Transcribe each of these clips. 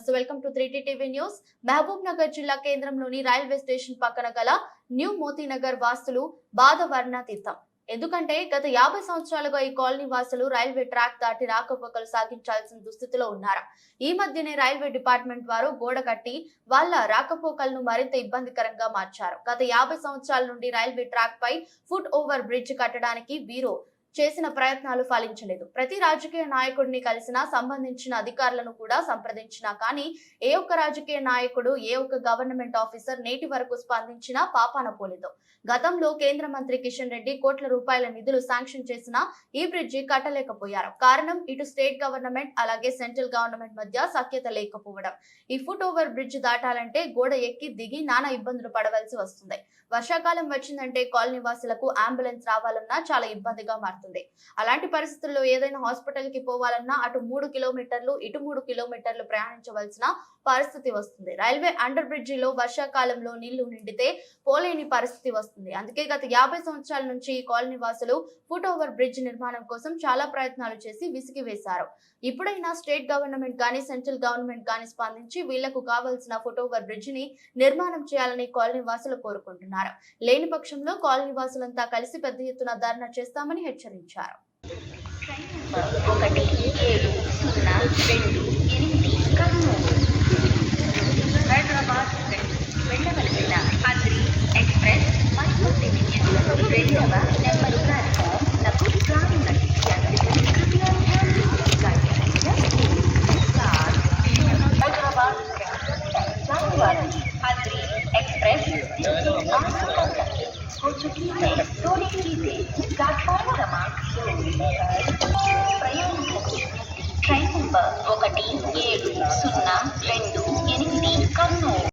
నమస్తే welcome to three TV news Mahabubnagar జిల్లా కేంద్రంలోని రైల్వే స్టేషన్ పక్కన గల న్యూ మోతీనగర్ వాసులు బాధ వర్ణాతీతం ఎందుకంటే గత యాభై సంవత్సరాలుగా ఈ కాలనీ వాసులు రైల్వే ట్రాక్ దాటి రాకపోకలు సాగించాల్సిన దుస్థితిలో ఉన్నారు? ఈ మధ్యనే రైల్వే డిపార్ట్మెంట్ వారు గోడ కట్టి వాళ్ళ రాకపోకలను మరింత ఇబ్బందికరంగా మార్చారు. గత యాభై సంవత్సరాల నుండి రైల్వే ట్రాక్ పై ఫుట్ ఓవర్ బ్రిడ్జ్ కట్టడానికి వీరు చేసిన ప్రయత్నాలు ఫలించలేదు. ప్రతి రాజకీయ నాయకుడిని కలిసినా సంబంధించిన అధికారులను కూడా సంప్రదించినా కానీ ఏ ఒక్క రాజకీయ నాయకుడు ఏ ఒక్క గవర్నమెంట్ ఆఫీసర్ నేటి వరకు స్పందించినా పాపాన పోలేదు. గతంలో కేంద్ర మంత్రి కిషన్ రెడ్డి కోట్ల రూపాయల నిధులు శాంక్షన్ చేసినా ఈ బ్రిడ్జి కట్టలేకపోయారు. కారణం ఇటు స్టేట్ గవర్నమెంట్ అలాగే సెంట్రల్ గవర్నమెంట్ మధ్య సఖ్యత లేకపోవడం. ఈ ఫుట్ ఓవర్ బ్రిడ్జ్ దాటాలంటే గోడ ఎక్కి దిగి నానా ఇబ్బందులు పడవలసి వస్తుంది. వర్షాకాలం వచ్చిందంటే కాలనీ వాసులకు అంబులెన్స్ రావాలన్నా చాలా ఇబ్బందిగా మారుతుంది. అలాంటి పరిస్థితుల్లో ఏదైనా హాస్పిటల్కి పోవాలన్నా అటు మూడు కిలోమీటర్లు ఇటు మూడు కిలోమీటర్లు ప్రయాణించవలసిన పరిస్థితి వస్తుంది. రైల్వే అండర్ బ్రిడ్జిలో వర్షాకాలంలో నీళ్ళు నిండితే పోలేని పరిస్థితి వస్తుంది. అందుకే గత యాభై సంవత్సరాల నుంచి ఈ కాలనీ వాసులు ఫుట్ ఓవర్ బ్రిడ్జ్ నిర్మాణం కోసం చాలా ప్రయత్నాలు చేసి విసిగి వేశారు. ఇప్పుడైనా స్టేట్ గవర్నమెంట్ కానీ సెంట్రల్ గవర్నమెంట్ కానీ స్పందించి వీళ్ళకు కావాల్సిన ఫుట్ ఓవర్ బ్రిడ్జ్ని నిర్మాణం చేయాలని కాలనీ వాసులు కోరుకుంటున్నారు. లేని పక్షంలో కాలనీ వాసులంతా కలిసి పెద్ద ఎత్తున ధర్నా చేస్తామని హెచ్చరించారు ఒకటి ఏడు సున్నా రెండు ఎనిమిది కర్నూలు హైదరాబాద్ వెళ్ళవలసిన అద్రి ఎక్స్ప్రెస్ మరియు రెండవ నెంబరు ప్లాట్ఫామ్లకు రానున్నది ప్లాట్ఫామ్ క్రమాంక్ ట్రైన్ నెంబర్ ఒకటి ఏడు సున్నా రెండు ఎనిమిది కర్నూలు.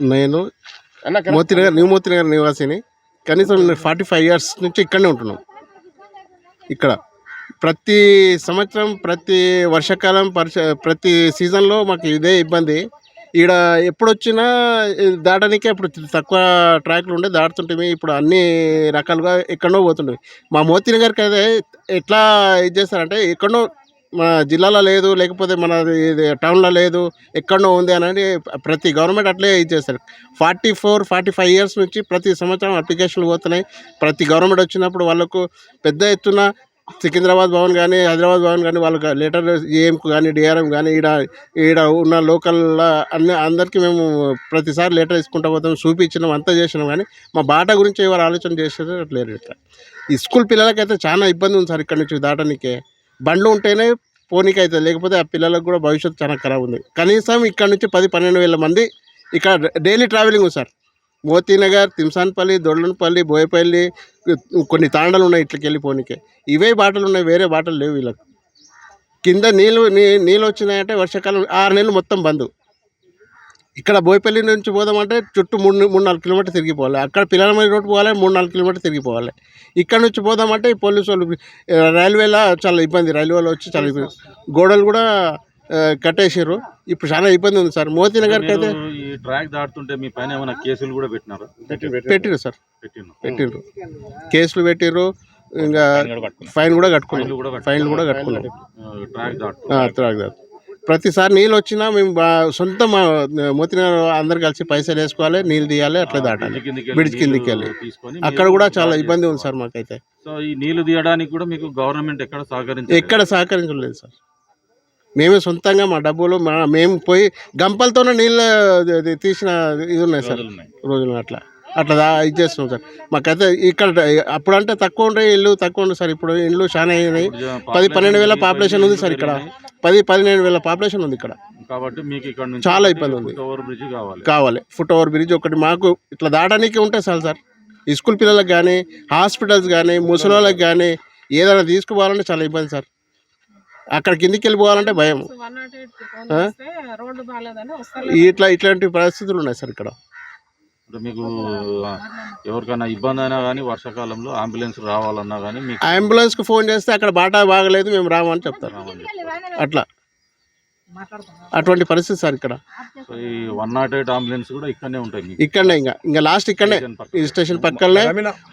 నేను మోతినగర్ న్యూ మోతినగర్ నివాసిని. కనీసం ఫార్టీ ఫైవ్ ఇయర్స్ నుంచి ఇక్కడనే ఉంటున్నాం. ఇక్కడ. ప్రతి సంవత్సరం ప్రతి వర్షాకాలం ప్రతి సీజన్లో మాకు ఇదే ఇబ్బంది. ఈడ ఎప్పుడు వచ్చినా దాటడానికి అప్పుడు తక్కువ ట్రాక్లు ఉండే దాటుతుంటే ఇప్పుడు అన్ని రకాలుగా ఎక్కడో పోతుండేవి. మా మోతినగర్కి అయితే ఎట్లా ఇది చేస్తారంటే ఎక్కడో మన జిల్లాలో లేదు లేకపోతే మన ఇది టౌన్లో లేదు ఎక్కడో ఉంది అని ప్రతి గవర్నమెంట్ అట్లే ఇది చేస్తారు. Forty four forty five years నుంచి ప్రతి సంవత్సరం అప్లికేషన్లు పోతున్నాయి. ప్రతి గవర్నమెంట్ వచ్చినప్పుడు వాళ్ళకు పెద్ద ఎత్తున సికింద్రాబాద్ భవన్ కానీ హైదరాబాద్ భవన్ కానీ వాళ్ళకి లెటర్ ఏఎంకు కానీ డిఆర్ఎం కానీ ఈడ ఈడ ఉన్న లోకల్ అన్ని అందరికీ మేము ప్రతిసారి లెటర్ ఇచ్చుకుంటూ పోతాం చూపించినాం అంతా చేసినాం కానీ మా బాట గురించి ఎవరు ఆలోచన చేసేది లేరు ఇట్లా ఈ స్కూల్ పిల్లలకైతే చాలా ఇబ్బంది ఉంది సార్ ఇక్కడ నుంచి దాటనికే. బండ్లు ఉంటేనే పోనీకి అవుతుంది లేకపోతే ఆ పిల్లలకు కూడా భవిష్యత్తు చాలా ఖరాబ్ ఉంది. కనీసం ఇక్కడ నుంచి పది పన్నెండు వేల మంది ఇక్కడ డైలీ ట్రావెలింగ్ ఉంది సార్. మోతీనగర్ తిమ్సాన్పల్లి దొడ్లనపల్లి బోయపల్లి కొన్ని తాండలు ఉన్నాయి ఇట్లకి వెళ్ళిపోనికే. ఇవే బాటలు ఉన్నాయి వేరే బాటలు లేవు వీళ్ళకి. కింద నీళ్ళు నీ నీళ్ళు వచ్చినాయంటే వర్షాకాలం ఆరు నెలలు మొత్తం బంద్. ఇక్కడ బోయపల్లి నుంచి పోదామంటే చుట్టూ మూడు మూడు నాలుగు కిలోమీటర్ తిరిగిపోవాలి అక్కడ పిల్లల రోడ్డు పోవాలి మూడు నాలుగు కిలోమీటర్ తిరిగిపోవాలి ఇక్కడ నుంచి పోదామంటే ఈ పోలీసు వాళ్ళు రైల్వేలో చాలా ఇబ్బంది రైల్వేలో వచ్చి చాలా ఇబ్బంది. గోడలు కూడా కట్టేసారు ఇప్పుడు చాలా ఇబ్బంది ఉంది సార్. మోతీనగర్కి అయితే మీరు ఈ ట్రాక్ దాటుతుంటే మీ పైన ఏమైనా కేసులు కూడా పెట్టినారా? పెట్టిరు సార్. పెట్టిర్రు. కేసులు పెట్టిర్రు. ఇంకా ఫైన్ కూడా కట్టుకున్నాం ఫైన్లు కూడా ఫైన్లు కూడా కట్టుకున్నాం ట్రాక్ దాటు. ప్రతిసారి నీళ్ళు వచ్చినా మేము సొంత మా మోతినగర్ అందరు కలిసి పైసలు వేసుకోవాలి నీళ్ళు తీయాలి అట్లా దాటాలి. బ్రిడ్జ్ కిందికి వెళ్ళి. అక్కడ కూడా చాలా ఇబ్బంది ఉంది సార్ మాకైతే. సో ఈ నీళ్ళు తీయడానికి కూడా మీకు గవర్నమెంట్ ఎక్కడ సహకరించారు ఎక్కడ సహకరించలేదు సార్. మేమే సొంతంగా మా డబ్బులు మా మేము పోయి గంపలతోనే నీళ్ళు తీసిన ఇది ఉన్నాయి సార్. రోజులు అట్లా. అట్లా ఇది చేస్తున్నాం సార్. మాకైతే ఇక్కడ అప్పుడంటే తక్కువ ఉండే ఇల్లు తక్కువ ఉండే సార్. ఇప్పుడు ఇల్లు చాలా అయినాయి. పది పన్నెండు వేల పాపులేషన్ ఉంది సార్ ఇక్కడ. పది పదిహేను వేల పాపులేషన్ ఉంది ఇక్కడ. కాబట్టి మీకు ఇక్కడ చాలా ఇబ్బంది ఉంది. ఓవర్ బ్రిడ్జ్ కావాలి. కావాలి. ఫుట్ ఓవర్ బ్రిడ్జ్ ఒకటి మాకు ఇట్లా దాటానికి ఉంటే చాలు సార్. ఈ స్కూల్ పిల్లలకు కానీ హాస్పిటల్స్ కానీ ముసలి వాళ్ళకి కానీ ఏదైనా తీసుకుపోవాలంటే చాలా ఇబ్బంది సార్. అక్కడ కిందికి వెళ్ళిపోవాలంటే భయం. ఇట్లా ఇట్లాంటి పరిస్థితులు ఉన్నాయి సార్ ఇక్కడ. మీకు ఎవరికైనా ఇబ్బంది అయినా కానీ వర్షాకాలంలో అంబులెన్స్ రావాలన్నా కానీ మీకు అంబులెన్స్కి ఫోన్ చేస్తే అక్కడ బాటా బాగలేదు మేము రామని చెప్తారు. అట్లా. అటువంటి పరిస్థితి సార్ ఇక్కడ. ఈ వన్ నాట్ ఎయిట్ అంబులెన్స్ కూడా ఇక్కడనే ఉంటాయి ఇక్కడనే ఇంకా. ఇంకా లాస్ట్ ఇక్కడనే. స్టేషన్ పక్కన. ఈ స్టేషన్ పక్కనే.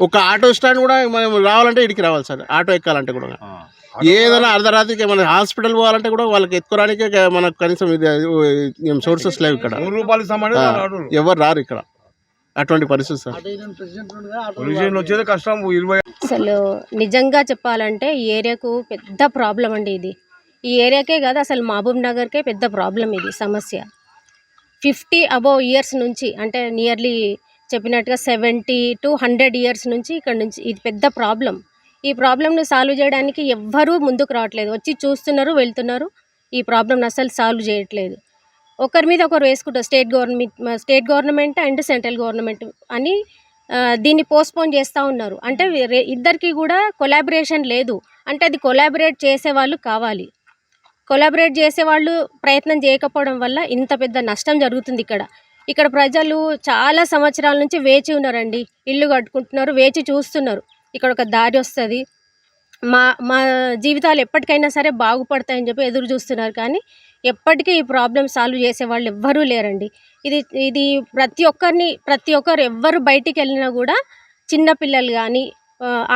ఒక ఆటో స్టాండ్ కూడా మనం రావాలంటే ఇడికి రావాలి సార్. ఆటో ఎక్కాలంటే కూడా. ఆ. ఏదైనా అర్ధరాత్రికి మన హాస్పిటల్ పోవాలంటే కూడా వాళ్ళకి ఎత్తుకోవడానికి మనకు కనీసం ఇది సోర్సెస్ లేవు ఇక్కడ. ఎవరు రారు ఇక్కడ. అటువంటి పరిస్థితి సార్. అసలు నిజంగా చెప్పాలంటే ఈ ఏరియాకు పెద్ద ప్రాబ్లం అండి ఇది. ఈ ఏరియాకే కాదు అసలు మహబూబ్ నగర్కే పెద్ద ప్రాబ్లం ఇది సమస్య. ఫిఫ్టీ అబోవ్ ఇయర్స్ నుంచి అంటే నియర్లీ చెప్పినట్టుగా సెవెంటీ టు హండ్రెడ్ ఇయర్స్ నుంచి ఇక్కడ నుంచి ఇది పెద్ద ప్రాబ్లం. ఈ ప్రాబ్లంను సాల్వ్ చేయడానికి ఎవ్వరూ ముందుకు రావట్లేదు. వచ్చి చూస్తున్నారు వెళ్తున్నారు. ఈ ప్రాబ్లమ్ని అసలు సాల్వ్ చేయట్లేదు. ఒకరి మీద ఒకరు వేసుకుంటారు. State government state government and central government అని దీన్ని పోస్ట్పోన్ చేస్తూ ఉన్నారు. అంటే ఇద్దరికి కూడా కొలాబరేషన్ లేదు. అంటే అది కొలాబరేట్ చేసేవాళ్ళు కావాలి. కొలాబరేట్ చేసేవాళ్ళు ప్రయత్నం చేయకపోవడం వల్ల ఇంత పెద్ద నష్టం జరుగుతుంది ఇక్కడ. ఇక్కడ ప్రజలు చాలా సంవత్సరాల నుంచి వేచి ఉన్నారండి. ఇల్లు కట్టుకుంటున్నారు వేచి చూస్తున్నారు. ఇక్కడ ఒక దారి వస్తుంది. మా మా జీవితాలు ఎప్పటికైనా సరే బాగుపడతాయని చెప్పి ఎదురు చూస్తున్నారు. కానీ ఎప్పటికీ ఈ ప్రాబ్లం సాల్వ్ చేసే వాళ్ళు ఎవ్వరూ లేరండి. ఇది ఇది ప్రతి ఒక్కరిని ప్రతి ఒక్కరు ఎవ్వరు బయటికి వెళ్ళినా కూడా చిన్నపిల్లలు కానీ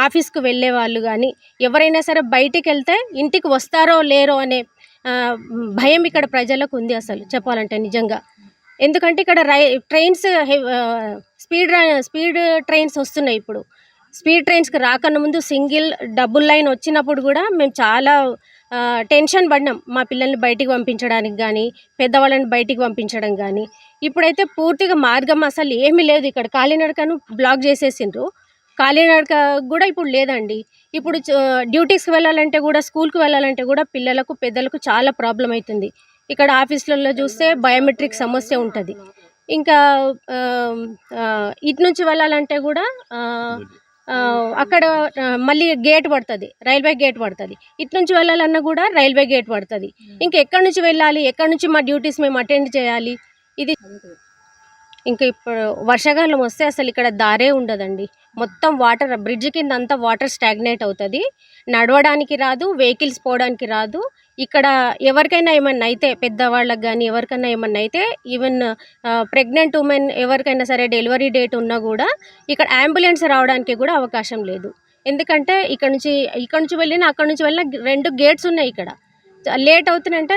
ఆఫీస్కి వెళ్ళే వాళ్ళు కానీ ఎవరైనా సరే బయటికి వెళ్తే ఇంటికి వస్తారో లేరో అనే భయం ఇక్కడ ప్రజలకు ఉంది అసలు చెప్పాలంటే నిజంగా. ఎందుకంటే ఇక్కడ రై ట్రైన్స్ స్పీడ్ స్పీడ్ ట్రైన్స్ వస్తున్నాయి ఇప్పుడు. స్పీడ్ ట్రైన్స్కి రాకన్నా ముందు సింగిల్ డబుల్ లైన్ వచ్చినప్పుడు కూడా మేము చాలా టెన్షన్ పడినాం. మా పిల్లల్ని బయటికి పంపించడానికి కానీ పెద్దవాళ్ళని బయటికి పంపించడం కానీ ఇప్పుడైతే పూర్తిగా మార్గం అసలు ఏమీ లేదు ఇక్కడ. కాలినడకను బ్లాక్ చేసేసిండ్రు. కాలినడక కూడా ఇప్పుడు లేదండి. ఇప్పుడు డ్యూటీస్కి వెళ్ళాలంటే కూడా స్కూల్కి వెళ్ళాలంటే కూడా పిల్లలకు పెద్దలకు చాలా ప్రాబ్లం అవుతుంది ఇక్కడ ఆఫీసులలో చూస్తే బయోమెట్రిక్ సమస్య ఉంటుంది. ఇంకా ఇటు నుంచి వెళ్ళాలంటే కూడా అక్కడ మళ్ళీ గేట్ పడుతుంది రైల్వే గేట్ పడుతుంది. ఇటు నుంచి వెళ్ళాలన్నా కూడా రైల్వే గేట్ పడుతుంది. ఇంకా ఎక్కడి నుంచి వెళ్ళాలి ఎక్కడి నుంచి మా డ్యూటీస్ మేము అటెండ్ చేయాలి? ఇది ఇంకా ఇప్పుడు వర్షాకాలం వస్తే అసలు ఇక్కడ దారే ఉండదండి. మొత్తం వాటర్ బ్రిడ్జ్ కింద అంతా వాటర్ స్టాగ్నేట్ అవుతుంది. నడవడానికి రాదు వెహికల్స్ పోవడానికి రాదు. ఇక్కడ ఎవరికైనా ఏమన్నా అయితే పెద్దవాళ్ళకి కానీ ఎవరికైనా ఏమన్నా అయితే ఈవెన్ ప్రెగ్నెంట్ ఉమెన్ ఎవరికైనా సరే డెలివరీ డేట్ ఉన్నా కూడా ఇక్కడ అంబులెన్స్ రావడానికి కూడా అవకాశం లేదు. ఎందుకంటే ఇక్కడ నుంచి ఇక్కడ నుంచి వెళ్ళినా అక్కడ నుంచి వెళ్ళిన రెండు గేట్స్ ఉన్నాయి ఇక్కడ. లేట్ అవుతుందంటే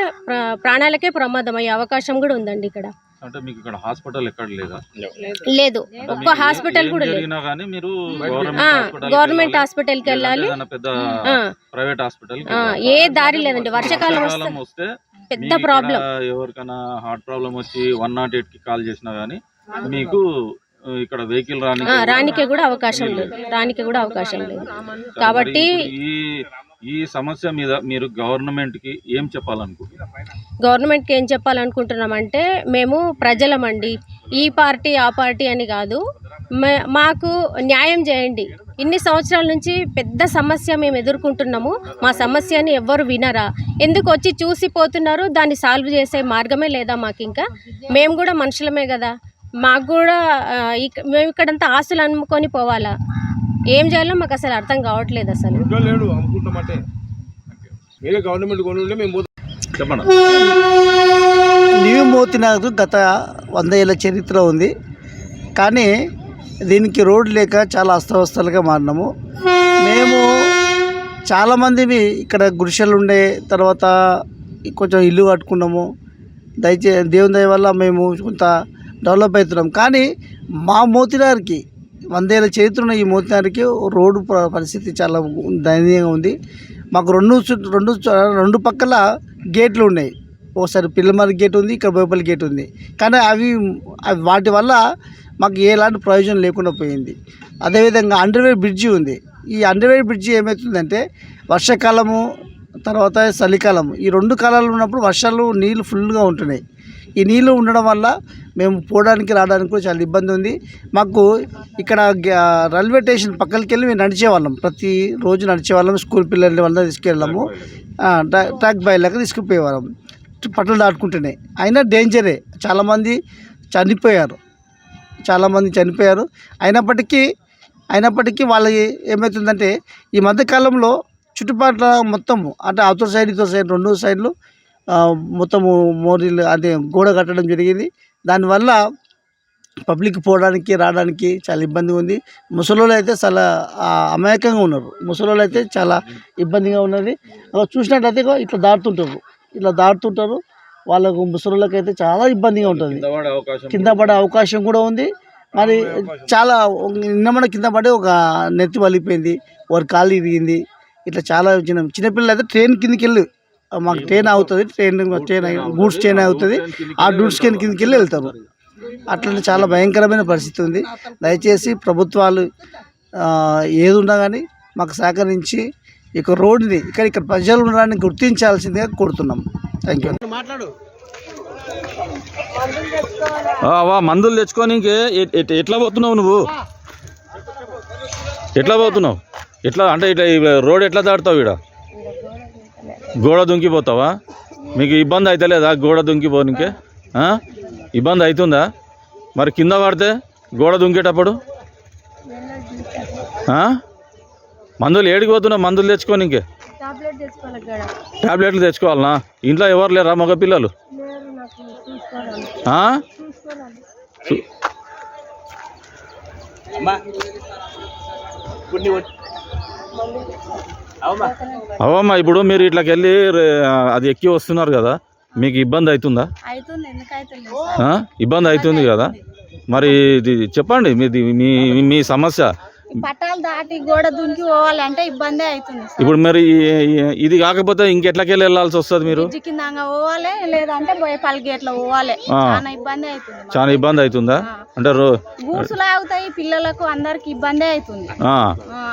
ప్రాణాలకే ప్రమాదం అయ్యే అవకాశం కూడా ఉందండి ఇక్కడ. అంటే మీకు ఇక్కడ హాస్పిటల్ ఎక్కడ లేదా? లేదు. ఒక్క హాస్పిటల్ ఏం కూడా లేదు కానీ మీరు గవర్నమెంట్ హాస్పిటల్కి వెళ్ళాలి. పెద్ద ప్రైవేట్ హాస్పిటల్ ఏ దారి లేదండి. వర్షాకాలం వస్తే పెద్ద ప్రాబ్లం. ఎవరికైనా హార్ట్ ప్రాబ్లం వచ్చి వన్ నాట్ ఎయిట్కి కాల్ చేసినా గానీ మీకు ఇక్కడ వెహికల్ రాని రానికి కూడా అవకాశం లేదు. రానికి కూడా అవకాశం లేదు. కాబట్టి ఈ సమస్య మీద మీరు గవర్నమెంట్కి ఏం చెప్పాలనుకుంటున్నారు? గవర్నమెంట్కి ఏం చెప్పాలనుకుంటున్నామంటే మేము ప్రజలమండి ఈ పార్టీ ఆ పార్టీ అని కాదు. మాకు న్యాయం చేయండి. ఇన్ని సంవత్సరాల నుంచి పెద్ద సమస్య మేము ఎదుర్కొంటున్నాము. మా సమస్యని ఎవ్వరు వినరా? ఎందుకు వచ్చి చూసిపోతున్నారు దాన్ని సాల్వ్ చేసే మార్గమే లేదా మాకు ఇంకా మేము కూడా మనుషులమే కదా. మాకు కూడా మేము ఇక్కడంతా ఆస్తులు అమ్ముకొని పోవాలా? ఏం చేయాలో మాకు అసలు అర్థం కావట్లేదు అసలు. లేడు అమ్ముకుంటామంటే మీరే గవర్నమెంట్ మేము. చెప్పండి. న్యూ గత వంద ఏళ్ళ చరిత్ర ఉంది. కానీ దీనికి రోడ్ లేక చాలా అస్తవ్యస్తలుగా మారినాము. మేము చాలామందివి ఇక్కడ గుడిసెలు ఉండే తర్వాత కొంచెం ఇల్లు కట్టుకున్నాము. దయచే దేవుని దయ వల్ల మేము కొంత డెవలప్ అవుతున్నాం. కానీ మా మోతినారికి వందేళ్ళ చరిత్ర ఉన్న ఈ మోతినారికి రోడ్డు పరిస్థితి చాలా దయనీయంగా ఉంది. మాకు రెండు రెండు రెండు పక్కల గేట్లు ఉన్నాయి. ఒకసారి పిల్లమర్రి గేట్ ఉంది ఇక్కడ బోపల్లి గేట్ ఉంది. కానీ అవి అవి వాటి వల్ల మాకు ఎలాంటి ప్రయోజనం లేకుండా పోయింది. అదేవిధంగా అండర్వేర్ బ్రిడ్జి ఉంది. ఈ అండర్వేర్ బ్రిడ్జి ఏమవుతుందంటే వర్షాకాలము తర్వాత చలికాలం ఈ రెండు కాలాలు ఉన్నప్పుడు వర్షాలు నీళ్ళు ఫుల్గా ఉంటున్నాయి. ఈ నీళ్ళు ఉండడం వల్ల మేము పోవడానికి రావడానికి కూడా చాలా ఇబ్బంది ఉంది. మాకు ఇక్కడ గ- రైల్వే స్టేషన్ పక్కకి వెళ్ళి మేము నడిచేవాళ్ళం. ప్రతి రోజు నడిచేవాళ్ళం స్కూల్ పిల్లల వల్ల తీసుకెళ్ళాము. ట్రాక్ ట్రా- ట్రాక్ తీసుకుపోయేవాళ్ళం. పట్టలు దాటుకుంటేనే. అయినా డేంజరే. చాలామంది చనిపోయారు. చాలామంది చనిపోయారు. అయినప్పటికీ అయినప్పటికీ వాళ్ళ ఏమవుతుందంటే ఈ మధ్యకాలంలో చుట్టుపక్కల మొత్తము అంటే అవతల సైడ్ ఇతర సైడ్ రెండు సైడ్లు మొత్తము మోరీలు అదే గోడ కట్టడం జరిగింది. దానివల్ల పబ్లిక్ పోవడానికి రావడానికి చాలా ఇబ్బందిగా ఉంది. ముసలోళ్ళు అయితే చాలా అమాయకంగా ఉన్నారు. ముసలోళ్ళు అయితే చాలా ఇబ్బందిగా ఉన్నది. చూసినట్లయితే ఇగో ఇట్లా దాటుతుంటారు. ఇట్లా దాటుతుంటారు. వాళ్ళకు ముసలోళ్ళకి అయితే చాలా ఇబ్బందిగా ఉంటుంది. కింద పడే అవకాశం కింద పడే అవకాశం కూడా ఉంది. మరి చాలా నిన్న మన కింద పడి ఒక నెత్తి వలిపోయింది. వారి కాలు ఇరిగింది. ఇట్లా చాలా చిన్న చిన్నపిల్లలు అయితే ట్రైన్ కిందకి వెళ్ళి మాకు ట్రైన్ అవుతుంది ట్రైన్ ట్రైన్ గూడ్స్ ట్రైన్ అవుతుంది ఆ గూడ్స్ ట్రైన్ కిందకి వెళ్ళి వెళ్తారు. అట్లనే చాలా భయంకరమైన పరిస్థితి ఉంది. దయచేసి ప్రభుత్వాలు ఏది ఉన్నా కానీ మాకు సహకరించి యొక్క రోడ్డుని ఇక్కడ ఇక్కడ ప్రజలు ఉండడాన్ని గుర్తించాల్సిందిగా కోరుతున్నాం. థ్యాంక్ యూ వా మందులు తెచ్చుకొని ఇంకే ఎ- ఎ- ఎట్లా పోతున్నావు నువ్వు? ఎట్లా పోతున్నావు? ఎట్లా అంటే ఇట్లా రోడ్ ఎట్లా దాటుతావు ఇక్కడ గోడ దుంకిపోతావా? మీకు ఇబ్బంది అవుతలేదా గోడ దుంకిపోనికే ఆ? ఇబ్బంది అవుతుందా? మరి కింద పడితే గోడ దుంకేటప్పుడు? ఆ? మందులు ఏడికి పోతున్నావు మందులు తెచ్చుకొని ఇంకే? టాబ్లెట్లు తెచ్చుకోవాలనా? ఇంట్లో ఎవరు లేరా మగ పిల్లలు అవమ్మా ఇప్పుడు మీరు ఇట్లకి వెళ్ళి రే- అది ఎక్కి వస్తున్నారు కదా మీకు ఇబ్బంది అవుతుందా? అవుతుంది ఎందుకైతే ఆ? ఇబ్బంది అవుతుంది కదా. మరి ఇది చెప్పండి మీది మీ మీ సమస్య. పట్టాలు దాటి గోడ దుంకి పోవాలంటే ఇబ్బంది అవుతుంది. ఇప్పుడు మరి ఇది కాకపోతే ఇంకెట్లకెళ్ళి వెళ్ళాల్సి వస్తుంది మీరు కింద పోవాలి లేదంటే బోయపల్లి గేట్లో పోవాలి. చాలా ఇబ్బంది అవుతుంది. చాలా ఇబ్బంది అవుతుందా. అంటే రో గూడ్సులు ఆగుతాయి పిల్లలకు అందరికి ఇబ్బంది అవుతుంది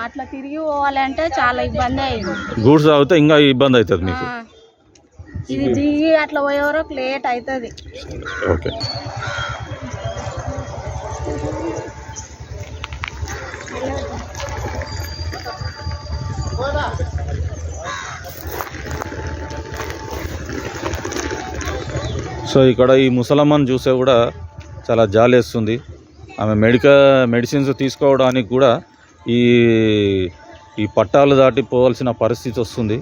అట్లా తిరిగి పోవాలి అంటే చాలా ఇబ్బంది అయింది గూడ్స్ అవుతే ఇంకా ఇబ్బంది అవుతుంది మీకు. ఇది దిగి అట్లా పోయే వరకు లేట్ అవుతుంది ఓకే సో ఇక్కడ ఈ ముసలమ్మను చూసే కూడా చాలా జాలేస్తుంది. ఆమె మెడికల్ మెడిసిన్స్ తీసుకోవడానికి కూడా ఈ ఈ పట్టాలు దాటి పోవాల్సిన పరిస్థితి వస్తుంది.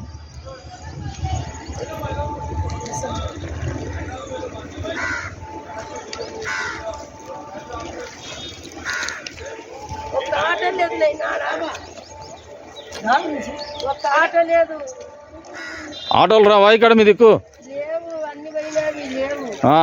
ఒక ఆటో లేదు. ఆటోలు రావా ఇక్కడ మీ దిక్కు? లేవు అన్ని పోయినవి లేవు. ఆ.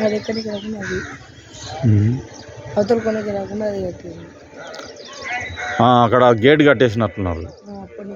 అది ఎక్కడికి రాకుండా అది. అవతల కొనకి రాకుండా అది కట్టింది ఆ, అక్కడ గేట్ కట్టేసినట్టున్నారు. అప్పటి